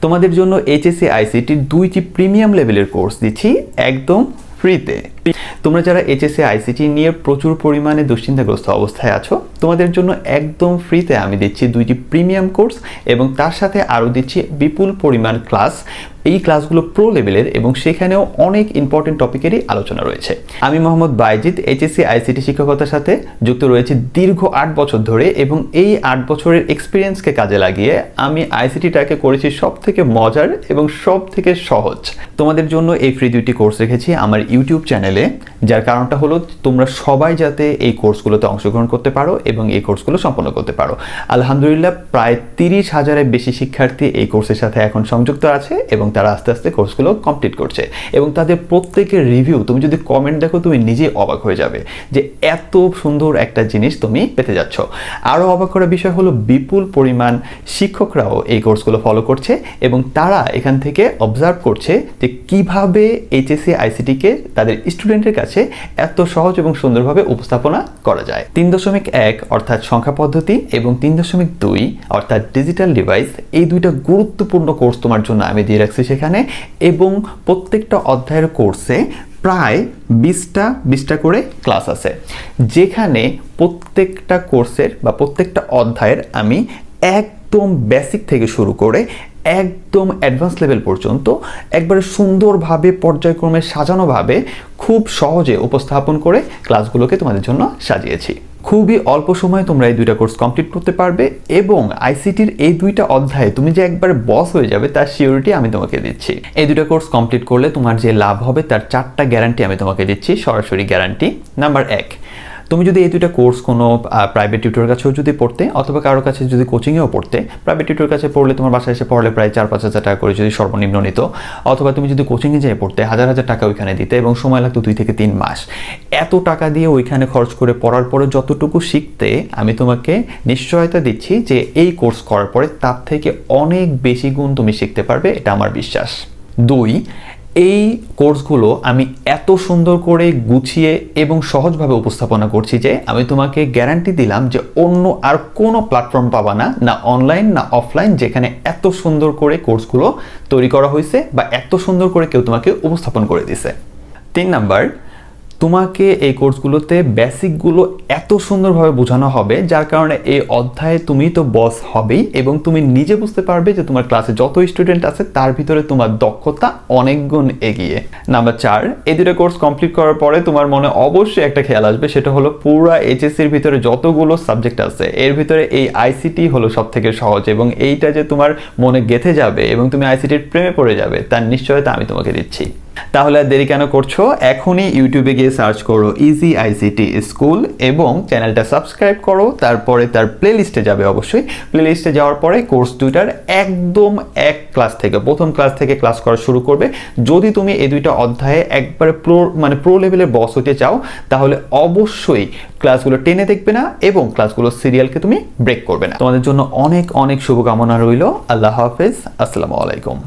তোমাদের জন্য এইচএসসি আইসিটির দুইটি প্রিমিয়াম লেভেলের কোর্স দিচ্ছি একদম ফ্রিতে তোমরা যারা এইচএসসি আইসিটি নিয়ে প্রচুর পরিমাণে দুশ্চিন্তাগ্রস্ত অবস্থায় আছো, তোমাদের জন্য একদম ফ্রিতে আমি দিচ্ছি দুইটি প্রিমিয়াম কোর্স এবং তার সাথে আরও দিচ্ছি বিপুল পরিমাণ ক্লাস এই ক্লাসগুলো প্রো লেভেলের এবং সেখানেও অনেক ইম্পর্টেন্ট টপিকেরই আলোচনা রয়েছে। আমি মোহাম্মদ বাইজিৎ এইচএসসি আইসিটি শিক্ষকতার সাথে যুক্ত রয়েছে দীর্ঘ আট বছর ধরে এবং এই আট বছরের এক্সপিরিয়েন্সকে কাজে লাগিয়ে আমি আইসিটিটাকে করেছি সব থেকে মজার এবং সব থেকে সহজ। তোমাদের জন্য এই ফ্রি দুইটি কোর্স রেখেছি আমার ইউটিউব চ্যানেলে যার কারণটা হলো তোমরা সবাই যাতে এই কোর্সগুলোতে অংশগ্রহণ করতে পারো এবং এই কোর্সগুলো সম্পন্ন করতে পারো। আলহামদুলিল্লাহ, প্রায় তিরিশ হাজারের বেশি শিক্ষার্থী এই কোর্সের সাথে এখন সংযুক্ত আছে এবং তারা আস্তে আস্তে কোর্সগুলো কমপ্লিট করছে। এবং তাদের প্রত্যেকের রিভিউ তুমি যদি কমেন্ট দেখো, তুমি নিজেই অবাক হয়ে যাবে যে এত সুন্দর একটা জিনিস তুমি পেতে যাচ্ছ। আরও অবাক করার বিষয় হলো, বিপুল পরিমাণ শিক্ষকরাও এই কোর্সগুলো ফলো করছে এবং তারা এখান থেকে অবজার্ভ করছে যে কীভাবে এইচএসসি আইসিটিকে তাদের স্টুডেন্টের কাছে এত সহজ এবং সুন্দরভাবে উপস্থাপনা করা যায়। তিন দশমিক এক অর্থাৎ সংখ্যা পদ্ধতি এবং তিন দশমিক দুই অর্থাৎ ডিজিটাল ডিভাইস এই দুইটা গুরুত্বপূর্ণ কোর্স তোমার জন্য আমি দিয়ে রাখছি। সেখানে এবং প্রত্যেকটা অধ্যায়ের কোর্সে প্রায় বিশটা বিশটা করে ক্লাস আছে। যেখানে প্রত্যেকটা কোর্সের বা প্রত্যেকটা অধ্যায়ের আমি একদম বেসিক থেকে শুরু করে একদম অ্যাডভান্স লেভেল পর্যন্ত একবারে সুন্দরভাবে, পর্যায়ক্রমে সাজানোভাবে খুব সহজে উপস্থাপন করে ক্লাসগুলোকে তোমাদের জন্য সাজিয়েছি। খুবই অল্প সময়ে তোমরা এই দুইটা কোর্স কমপ্লিট করতে পারবে এবং আইসিটির এই দুইটা অধ্যায়ে তুমি যে একবার বস হয়ে যাবে, তার সিওরিটি আমি তোমাকে দিচ্ছি। এই দুইটা কোর্স কমপ্লিট করলে তোমার যে লাভ হবে, তার চারটা গ্যারান্টি আমি তোমাকে দিচ্ছি, সরাসরি গ্যারান্টি নাম্বার এক তুমি যদি এই দুইটা কোর্স কোনো প্রাইভেট টিউটরের কাছেও যদি পড়তে, অথবা কারোর কাছে যদি কোচিংয়েও পড়তে প্রাইভেট টিউটরের কাছে পড়লে তোমার বাসায় এসে পড়লে প্রায় চার পাঁচ হাজার টাকা করে যদি সর্বনিম্ন নিত। অথবা তুমি যদি কোচিংয়ে যেয়ে পড়তে, হাজার হাজার টাকা ওইখানে দিতে এবং সময় লাগতো দুই থেকে তিন মাস। এত টাকা দিয়ে ওইখানে খরচ করে পড়ার পরে যতটুকু শিখতে আমি তোমাকে নিশ্চয়তা দিচ্ছি যে এই কোর্স করার পরে তার থেকে অনেক বেশি গুণ তুমি শিখতে পারবে, এটা আমার বিশ্বাস। দুই এই কোর্সগুলো আমি এত সুন্দর করে গুছিয়ে এবং সহজভাবে উপস্থাপনা করছি যে আমি তোমাকে গ্যারান্টি দিলাম যে অন্য আর কোনো প্ল্যাটফর্ম পাবা না না অনলাইন না অফলাইন যেখানে এত সুন্দর করে কোর্সগুলো তৈরি করা হয়েছে বা এত সুন্দর করে কেউ তোমাকে উপস্থাপন করে দিছে তিন নাম্বার তোমাকে এই কোর্সগুলোতে বেসিকগুলো এত সুন্দরভাবে বোঝানো হবে, যার কারণে এই অধ্যায়ে তুমি তো বস হবেই এবং তুমি নিজে বুঝতে পারবে যে তোমার ক্লাসে যত স্টুডেন্ট আছে, তার ভিতরে তোমার দক্ষতা অনেক গুণ এগিয়ে। নাম্বার চার, এই দুটো কোর্স কমপ্লিট করার পরে তোমার মনে অবশ্যই একটা খেয়াল আসবে, সেটা হলো পুরো এইচএসসির ভিতরে যতগুলো সাবজেক্ট আছে, এর ভিতরে এই আইসিটি হলো সব থেকে সহজ এবং এইটা যে তোমার মনে গেথে যাবে এবং তুমি আইসিটির প্রেমে পড়ে যাবে, তার নিশ্চয়তা আমি তোমাকে দিচ্ছি। তাহলে দেরি কেন করছ? এখনই ইউটিউবে গিয়ে সার্চ করো ইজি আইসিটি স্কুল এবং চ্যানেলটা সাবস্ক্রাইব করো। তারপরে তার প্লে লিস্টে যাবে অবশ্যই। প্লে লিস্টে যাওয়ার পরে কোর্স দুইটার একদম এক ক্লাস থেকে, প্রথম ক্লাস থেকে ক্লাস করা শুরু করবে। যদি তুমি এই দুইটা অধ্যায়ে একবারে প্রো মানে প্রো লেভেলের বস হতে চাও, তাহলে অবশ্যই ক্লাসগুলো টেনে দেখবে না এবং ক্লাসগুলো সিরিয়ালকে তুমি ব্রেক করবে না। তোমাদের জন্য অনেক অনেক শুভকামনা রইল। আল্লাহ হাফেজ। আসসালামু আলাইকুম।